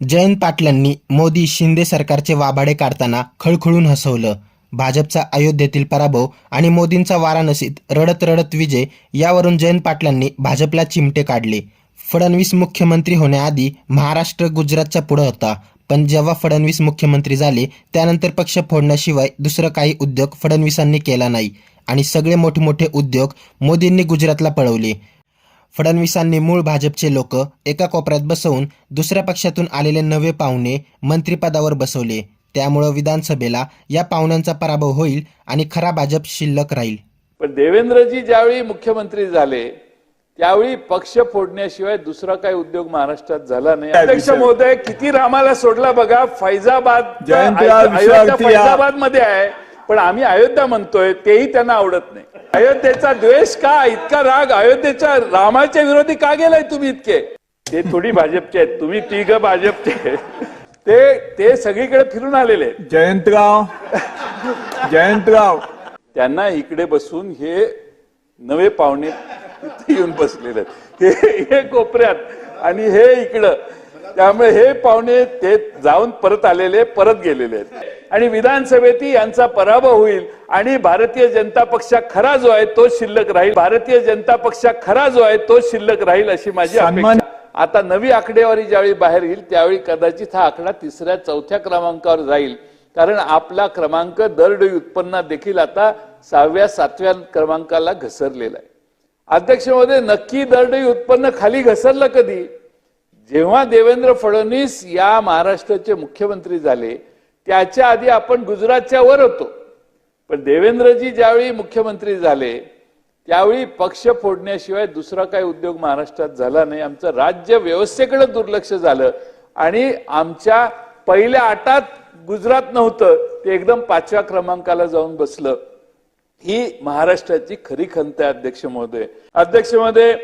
जयंत पाटलांनी मोदी शिंदे सरकारचे वाभाडे काढताना खळखळून हसवलं. भाजपचा अयोध्येतील पराभव आणि मोदींचा वाराणसीत रडत रडत विजय यावरून जयंत पाटलांनी भाजपला चिमटे काढले. फडणवीस मुख्यमंत्री होण्याआधी महाराष्ट्र गुजरातच्या पुढं होता. पण जेव्हा फडणवीस मुख्यमंत्री झाले त्यानंतर पक्ष फोडण्याशिवाय दुसरं काही उद्योग फडणवीसांनी केला नाही आणि सगळे मोठे मोठे उद्योग मोदींनी गुजरातला पळवले. फडणवीसांनी मूळ भाजपचे लोक एका कोपऱ्यात बसवून दुसऱ्या पक्षातून आलेले नवे पाहुणे मंत्रिपदावर बसवले. त्यामुळं विधानसभेला या पाहुण्यांचा पराभव होईल आणि खरा भाजप शिल्लक राहील. पण देवेंद्रजी ज्यावेळी मुख्यमंत्री झाले त्यावेळी पक्ष फोडण्याशिवाय दुसरा काही उद्योग महाराष्ट्रात झाला नाही. अध्यक्ष महोदय किती रामाला सोडला बघा फैजाबाद फैजाबादमध्ये आहे. पण आम्ही अयोध्या म्हणतोय तेही त्यांना आवडत नाही. अयोध्येचा द्वेष का? इतका राग अयोध्येच्या रामाच्या विरोधी का गेलाय तुम्ही इतके? ते थोडी भाजपचे आहेत. तुम्ही तिघ भाजपचे ते ते सगळीकडे फिरून आलेले जयंतराव. जयंतराव. त्यांना इकडे बसून हे नवे पाहुणे येऊन बसलेले हे हे कोपऱ्यात आणि हे इकडं. त्यामुळे हे पाहुणे ते जाऊन परत आलेले परत गेलेले आहेत. आणि विधानसभेत यांचा पराभव होईल. आणि भारतीय जनता पक्ष खरा जो आहे तो शिल्लक राहील. भारतीय जनता पक्ष खरा जो आहे तो शिल्लक राहील अशी माझी अपेक्षा. आता नवी आकडेवारी ज्यावेळी बाहेर येईल त्यावेळी कदाचित हा आकडा तिसऱ्या चौथ्या क्रमांकावर जाईल. कारण आपला क्रमांक दरडोई उत्पन्नात देखील आता सहाव्या सातव्या क्रमांकाला घसरलेला आहे. अध्यक्ष महोदय नक्की दरडोई उत्पन्न खाली घसरलं कधी? जेव्हा देवेंद्र फडणवीस या महाराष्ट्राचे मुख्यमंत्री झाले त्याच्या आधी आपण गुजरातच्या वर होतो. पण देवेंद्रजी ज्यावेळी मुख्यमंत्री झाले त्यावेळी पक्ष फोडण्याशिवाय दुसरा काही उद्योग महाराष्ट्रात झाला नाही. आमचं राज्य व्यवस्थेकडे दुर्लक्ष झालं. आणि आमच्या पहिल्या आटात गुजरात नव्हतं ते एकदम पाचव्या क्रमांकाला जाऊन बसलं. ही महाराष्ट्राची खरी खंत आहे अध्यक्ष महोदय. अध्यक्ष महोदय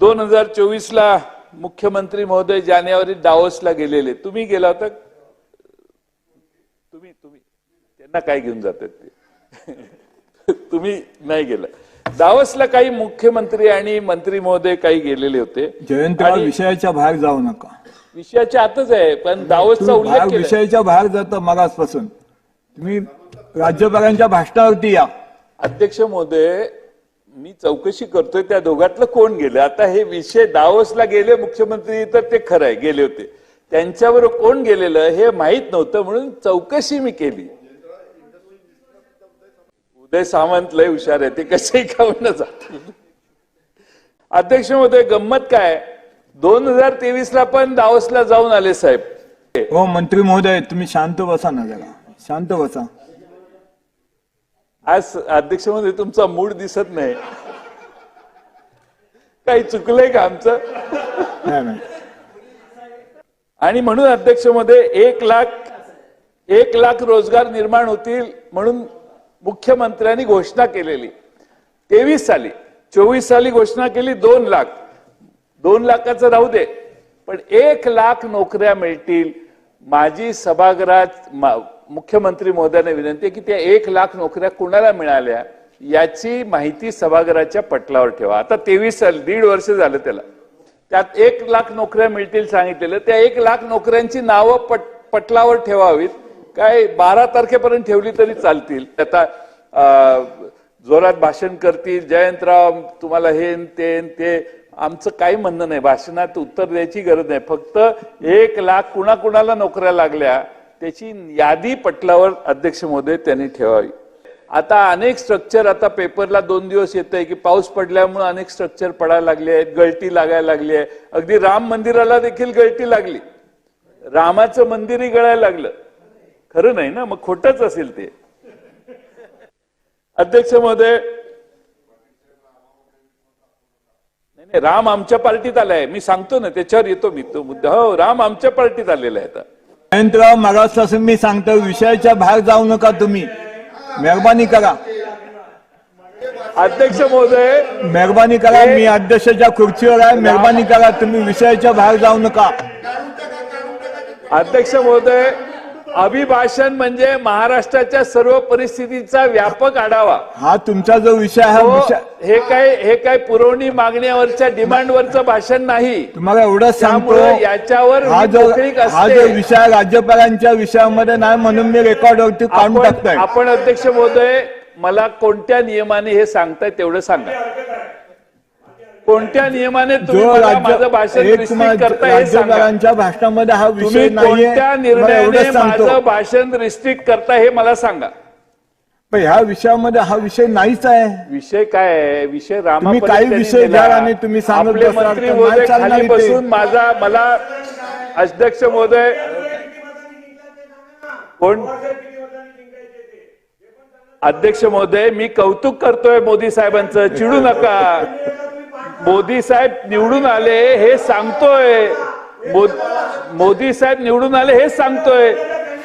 दोन हजार चोवीस ला मुख्यमंत्री महोदय जानेवारी दावोसला गेलेले. तुम्ही गेला होता? तुम्ही तुम्ही. त्यांना काय घेऊन जातात ते? तुम्ही नाही गेला. दावसला काही मुख्यमंत्री आणि मंत्री महोदय काही गेलेले होते. आणि विषयाच्या बाहेर जाऊ नका. विषयाच्या आतच आहे पण दावसचा उल्लेख विषयाच्या बाहेर जाता मगासपासून. तुम्ही राज्यपालांच्या भाषणावरती या. अध्यक्ष महोदय मी चौकशी करतोय त्या दोघातलं कोण गेलं? आता हे विषय दावसला गेले मुख्यमंत्री तर ते खरं आहे गेले होते. त्यांच्यावर कोण गेलेलं हे माहीत नव्हतं म्हणून चौकशी मी केली. उदय सामंत लय हुशार आहे ते कसे खाऊन जातील अध्यक्ष महोदय गंमत काय? दोन हजार तेवीस ला पण दावसला जाऊन आले साहेब. हो मंत्री महोदय तुम्ही शांत बसा ना जरा. शांत बसा. आज अध्यक्षमध्ये तुमचा मूड दिसत नाही. काही चुकलंय का आमचं? नाही नाही. आणि म्हणून अध्यक्षमध्ये एक लाख एक लाख रोजगार निर्माण होतील म्हणून मुख्यमंत्र्यांनी घोषणा केलेली. तेवीस साली चोवीस साली घोषणा केली दोन लाख. दोन लाखाचं राहू दे पण एक लाख नोकऱ्या मिळतील. माझी सभागृहात मा- मुख्यमंत्री महोदयाने विनंती आहे की त्या एक लाख नोकऱ्या कुणाला मिळाल्या याची माहिती सभागृहाच्या पटलावर ठेवा. आता तेवीस साल दीड वर्ष झालं त्याला. त्यात एक लाख नोकऱ्या मिळतील सांगितलेलं. त्या एक लाख नोकऱ्यांची नावं पट पटलावर ठेवावीत. काय बारा तारखेपर्यंत ठेवली तरी चालतील. आता जोरात भाषण करतील. जयंतराव तुम्हाला हे ते ते. आमचं काही म्हणणं नाही. भाषणात उत्तर द्यायची गरज नाही. फक्त एक लाख कुणाकुणाला नोकऱ्या लागल्या त्याची यादी पटलावर अध्यक्ष महोदय त्यांनी ठेवावी. आता अनेक स्ट्रक्चर आता पेपरला दोन दिवस येत आहे की पाऊस पडल्यामुळे अनेक स्ट्रक्चर पडायला लागले आहेत गळती लागायला लागली आहे. अगदी राम मंदिराला देखील गळती लागली. रामाचं मंदिरही गळायला लागलं. खरं नाही ना? मग खोटच असेल ते. अध्यक्ष महोदय नाही नाही राम आमच्या पार्टीत आलाय मी सांगतो ना त्याच्यावर येतो मी. तो मुद्दा हो राम आमच्या पार्टीत आलेला आहे आता. जयंतराव महाराष्ट्रासून मी सांगतो विषयाच्या बाहेर जाऊ नका तुम्ही. मेहरबानी करा. अध्यक्ष महोदय मेहरबानी करा मी अध्यक्षाच्या खुर्चीवर आहे. मेहरबानी करा तुम्ही विषयाच्या बाहेर जाऊ नका. अध्यक्ष महोदय अभिभाषण म्हणजे महाराष्ट्राच्या सर्व परिस्थितीचा व्यापक आढावा. हा तुमचा जो विषय आहे हा हे काय हे काय पुरवणी मागण्यावरच्या डिमांडवरचं भाषण नाही. तुम्हाला एवढंच सांगतो याच्यावर हा जो हा. जो विषय राज्यपालांच्या विषयामध्ये नाही म्हणून मी रेकॉर्डवरती काढून टाकतोय. आपण अध्यक्ष महोदय मला कोणत्या नियमाने हे सांगताय तेवढं सांगा. कोणत्या नियमाने तुम्ही जो मला राज्य माझं भाषण एक रिस्ट्रिक्ट तुम्हाला करताय हे सांगा. राज्यपालांच्या भाषणामध्ये हा विषय तुम्ही नाहीये. कोणत्या निर्णयाने एवढंच सांगतो. माझं भाषण रिस्ट्रिक्ट करताय हे मला सांगा. पण ह्या विषयामध्ये हा विषय नाहीच आहे. विषय काय आहे? विषय रामा तुम्ही काही विषय घ्या आणि तुम्ही सांगत आपले बसला मंत्री तर महोदय नाही चालणार खाली इथे. बसून माझा मला अध्यक्ष महोदय कोण? अध्यक्ष महोदय मी कौतुक करतोय मोदी साहेबांचं. चिडू नका. मोदी साहेब निवडून आले हे सांगतोय. मोदी साहेब निवडून आले हे सांगतोय.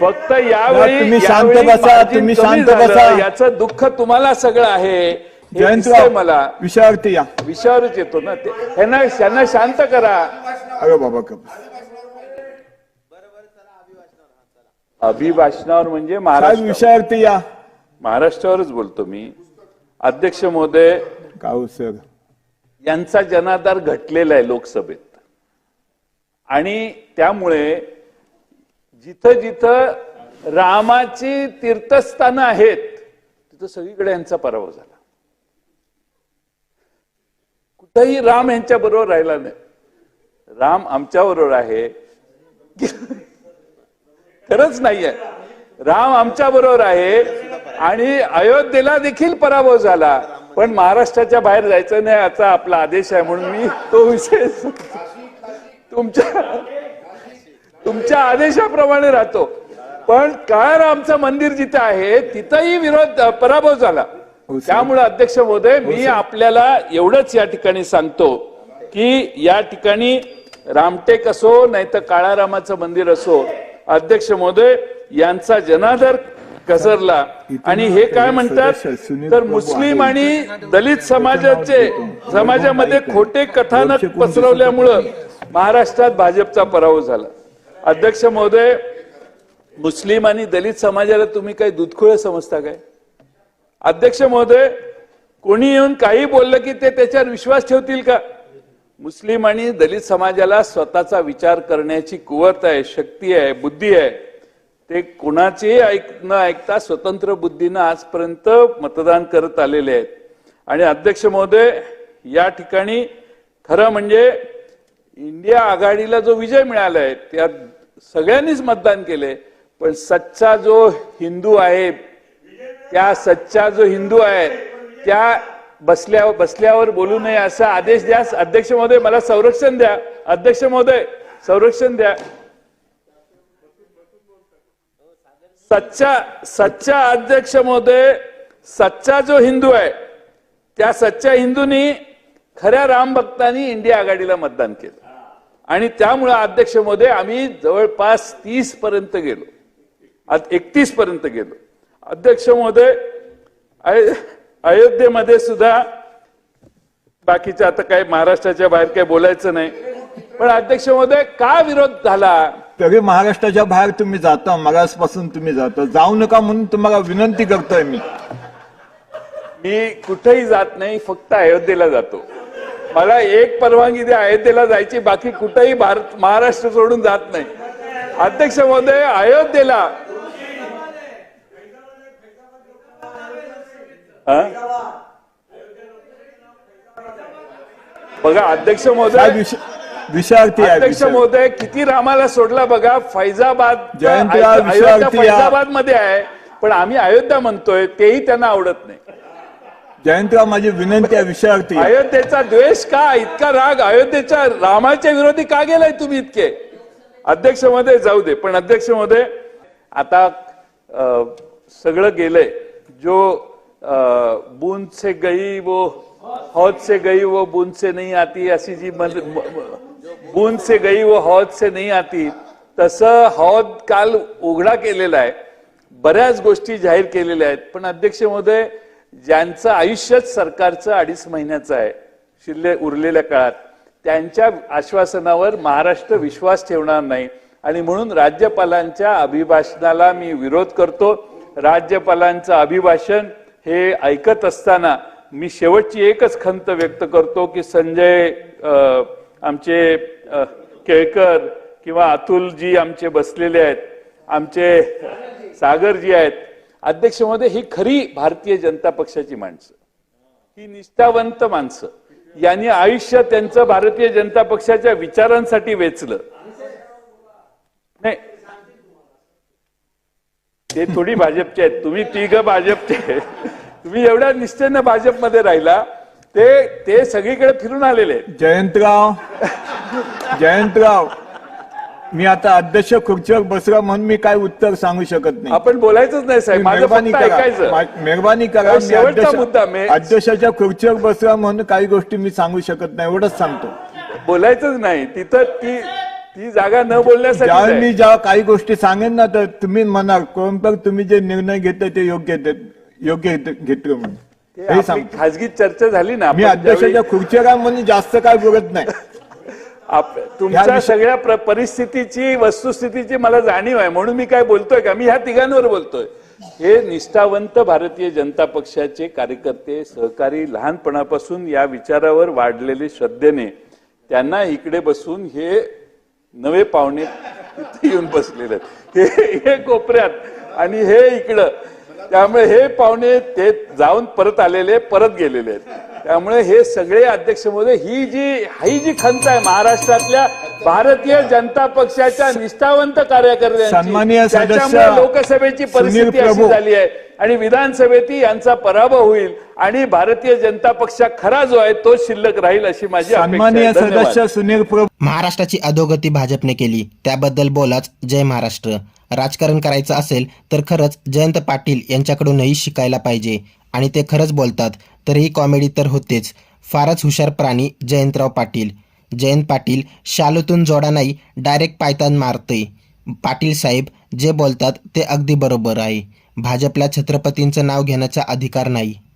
फक्त यावेळी तुम्ही शांत बसा, तुम्ही शांत. बसा. याचं दुःख तुम्हाला सगळं आहे. मला. विषयावरती या. विषयावरच येतो ना ते. ह्यांना त्यांना शांत करा. अरे बाबा अभिभाषणावर म्हणजे महाराष्ट्र. विषयावरती या. महाराष्ट्रावरच बोलतो मी. अध्यक्ष महोदय काऊ सर यांचा जनाधार घटलेला आहे लोकसभेत. आणि त्यामुळे जिथं जिथं रामाची तीर्थस्थानं आहेत तिथं सगळीकडे यांचा पराभव झाला. कुठंही राम यांच्या बरोबर राहिला नाही. राम आमच्या बरोबर आहे. खरंच नाहीये. राम आमच्या बरोबर आहे आणि अयोध्येला देखील पराभव झाला. पण महाराष्ट्राच्या बाहेर जायचं नाही याचा आपला आदेश आहे म्हणून मी तो विषय तुमच्या तुमच्या आदेशाप्रमाणे राहतो. पण काळारामचं मंदिर जिथं आहे तिथंही विरोध पराभव झाला. हो. त्यामुळे अध्यक्ष महोदय मी आपल्याला एवढंच या ठिकाणी सांगतो की या ठिकाणी रामटेक असो नाही तर काळारामाचं मंदिर असो अध्यक्ष महोदय यांचा जनादर घसरला आणि हे काय म्हणतात? तर मुस्लिम आणि दलित समाजाचे समाजामध्ये खोटे कथानक पसरवल्यामुळं महाराष्ट्रात भाजपचा पराभव झाला. अध्यक्ष महोदय मुस्लिम आणि दलित समाजाला तुम्ही काही दुधखोळ समजता काय? अध्यक्ष महोदय कोणी येऊन काही बोललं की ते त्याच्यावर विश्वास ठेवतील का? मुस्लिम आणि दलित समाजाला स्वतःचा विचार करण्याची कुवत आहे शक्ती आहे बुद्धी आहे. ते कोणाचेही ऐक न ऐकता स्वतंत्र बुद्धीनं आजपर्यंत मतदान करत आलेले आहेत. आणि अध्यक्ष महोदय या ठिकाणी खरं म्हणजे इंडिया आघाडीला जो विजय मिळाला आहे त्यात सगळ्यांनीच मतदान केले पण सच्चा जो हिंदू आहे त्या सच्चा जो हिंदू आहे त्या बसल्या बसल्यावर बोलू नये असा आदेश द्या. अध्यक्ष महोदय मला संरक्षण द्या. अध्यक्ष महोदय संरक्षण द्या. सच्चा सच्चा अध्यक्ष महोदय सच्चा जो हिंदू आहे त्या सच्च्या हिंदूंनी खऱ्या राम भक्तांनी इंडिया आघाडीला मतदान केलं. आणि त्यामुळे अध्यक्ष महोदय आम्ही जवळपास तीस पर्यंत गेलो. एकतीस पर्यंत गेलो. अध्यक्ष महोदय अयोध्येमध्ये सुद्धा बाकीच्या आता काय महाराष्ट्राच्या बाहेर काय बोलायचं नाही. पण अध्यक्ष महोदय का विरोध झाला? तरी महाराष्ट्राच्या बाहेर तुम्ही जाता मगासपासून तुम्ही जाता. जाऊ नका म्हणून तुम्हाला विनंती करतोय मी. मी कुठेही जात नाही फक्त अयोध्येला जातो. मला एक परवानगी द्या अयोध्येला जायची बाकी कुठेही भारत महाराष्ट्र सोडून जात नाही. अध्यक्ष महोदय अयोध्येला? बघा अध्यक्ष महोदय आहे अध्यक्ष विषय. महोदय किती रामाला सोडला बघा फैजाबाद या. फैजाबादमध्ये आहे पण आम्ही अयोध्या म्हणतोय तेही त्यांना आवडत नाही जयंतराव माझी विनंती आहे विषयावरती या. अयोध्येचा द्वेष का इतका राग अयोध्येच्या रामाच्या विरोधी का गेलाय तुम्ही इतके अध्यक्ष महोदय जाऊ दे पण अध्यक्ष महोदय आता अ, सगळं गेलंय जो अ, बूंद से गई वो हौद से गई वो बूंद से नहीं आती अशी जी मन- म- म- बूंद से गई वो हौद से नाही आती। तसं हौद काल उघडा केलेला आहे बऱ्याच गोष्टी जाहीर केलेल्या आहेत. पण अध्यक्ष महोदय ज्यांचं आयुष्यच सरकारचं अडीच महिन्याचं आहे शिल्ले उरलेल्या काळात त्यांच्या आश्वासनावर महाराष्ट्र विश्वास ठेवणार नाही. आणि म्हणून राज्यपालांच्या अभिभाषणाला मी विरोध करतो. राज्यपालांचं अभिभाषण हे ऐकत असताना मी शेवटची एकच खंत व्यक्त करतो की संजय अ, आमचे केळकर किंवा अतुलजी आमचे बसलेले आहेत. आमचे सागरजी आहेत. अध्यक्ष महोदय ही खरी भारतीय जनता पक्षाची माणसं. ही निष्ठावंत माणसं. यांनी आयुष्य त्यांचं भारतीय जनता पक्षाच्या विचारांसाठी वेचलं. नाही. ते थोडी भाजपचे आहेत. तुम्ही तिघ भाजपचे तुम्ही एवढ्या निष्ठेनं भाजपमध्ये राहिला. ते ते सगळीकडे फिरून आलेले आहेत. जयंतराव जयंतराव मी आता अध्यक्ष खुर्चीवर बसला म्हणून मी काय उत्तर सांगू शकत नाही. आपण बोलायचंच नाही साहेब. माझं मेहरबानी फक्त करा. ऐकायचं. मा- मेहरबानी करा. मी शेवटचा अध्यक्ष- मुद्दा मी- अध्यक्षाच्या खुर्चीवर बसला म्हणून काही गोष्टी मी सांगू शकत नाही. एवढंच सांगतो. बोलायचंच नाही. तिथं ती ती जागा न बोलण्यासाठी ज्यावेळी मी जेव्हा काही गोष्टी सांगेन ना तर तुम्ही म्हणाल कोणपर तुम्ही जे निर्णय घेतले ते योग्य ते- योग्य घेतलं म्हणून. हे सांगतो खाजगी चर्चा झाली ना मी अध्यक्षाच्या खुर्चीवर आहे म्हणून जास्त काय बोलत नाही. तुमच्या सगळ्या प्र- परिस्थितीची वस्तुस्थितीची मला जाणीव आहे. म्हणून मी काय बोलतोय का? मी ह्या तिघांवर बोलतोय. हे निष्ठावंत भारतीय जनता पक्षाचे कार्यकर्ते सहकारी लहानपणापासून या विचारावर वाढलेले श्रद्धेने त्यांना इकडे बसून हे नवे पाहुणे येऊन बसलेले हे हे कोपऱ्यात आणि हे इकडं. त्यामुळे हे पाहुणे ते जाऊन परत आलेले परत गेलेले आहेत. त्यामुळे हे सगळे अध्यक्ष महोदय ही जी ही जी खंत आहे महाराष्ट्रातल्या भारतीय जनता पक्षाच्या निष्ठावंत कार्यकर्त्यांची सन्माननीय सदस्य त्याच्यामुळे लोकसभेची परिस्थिती अशी. झाली आहे. आणि विधानसभेत यांचा पराभव होईल आणि भारतीय जनता पक्ष खरा जो आहे तो शिल्लक राहील अशी माझी. सदस्य सुनील प्रभू. महाराष्ट्राची अधोगती भाजपने केली त्याबद्दल बोलाच. जय महाराष्ट्र. राजकारण करायचं असेल तर खरंच जयंत पाटील यांच्याकडूनही शिकायला पाहिजे. आणि ते खरंच बोलतात तर ही कॉमेडी तर होतेच. फारच हुशार प्राणी जयंतराव पाटील. जयंत पाटील शालूतून जोडा नाही डायरेक्ट पायतान मारते पाटील साहेब जे बोलतात ते अगदी बरोबर आहे. भाजपला छत्रपतींचं नाव घेण्याचा अधिकार नाही.